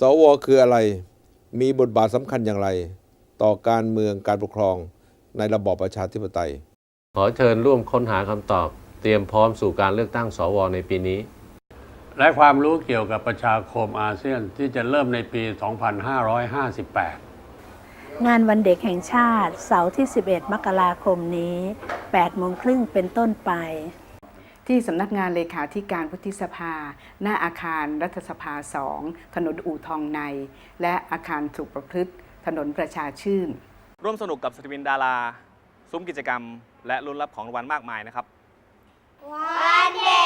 สวคืออะไร มีบทบาทสำคัญอย่างไร ต่อการเมืองการปกครองในระบอบประชาธิปไตย ขอเชิญร่วมค้นหาคำตอบ เตรียมพร้อมสู่การเลือกตั้งสวในปีนี้ และความรู้เกี่ยวกับประชาคมอาเซียนที่จะเริ่มในปี 2558 งานวันเด็กแห่งชาติเสาร์ที่ 11 มกราคมนี้8โมงครึ่งเป็นต้นไป ที่สำนักงานเลขาธิการวุฒิสภา หน้าอาคารรัฐสภา 2 ถนนอู่ทองใน และอาคารสุขประพฤติ ถนนประชาชื่น ร่วมสนุกกับศิลปินดารา ซุ้มกิจกรรม และลุ้นรับของรางวัลมากมายนะครับ วันเด็ก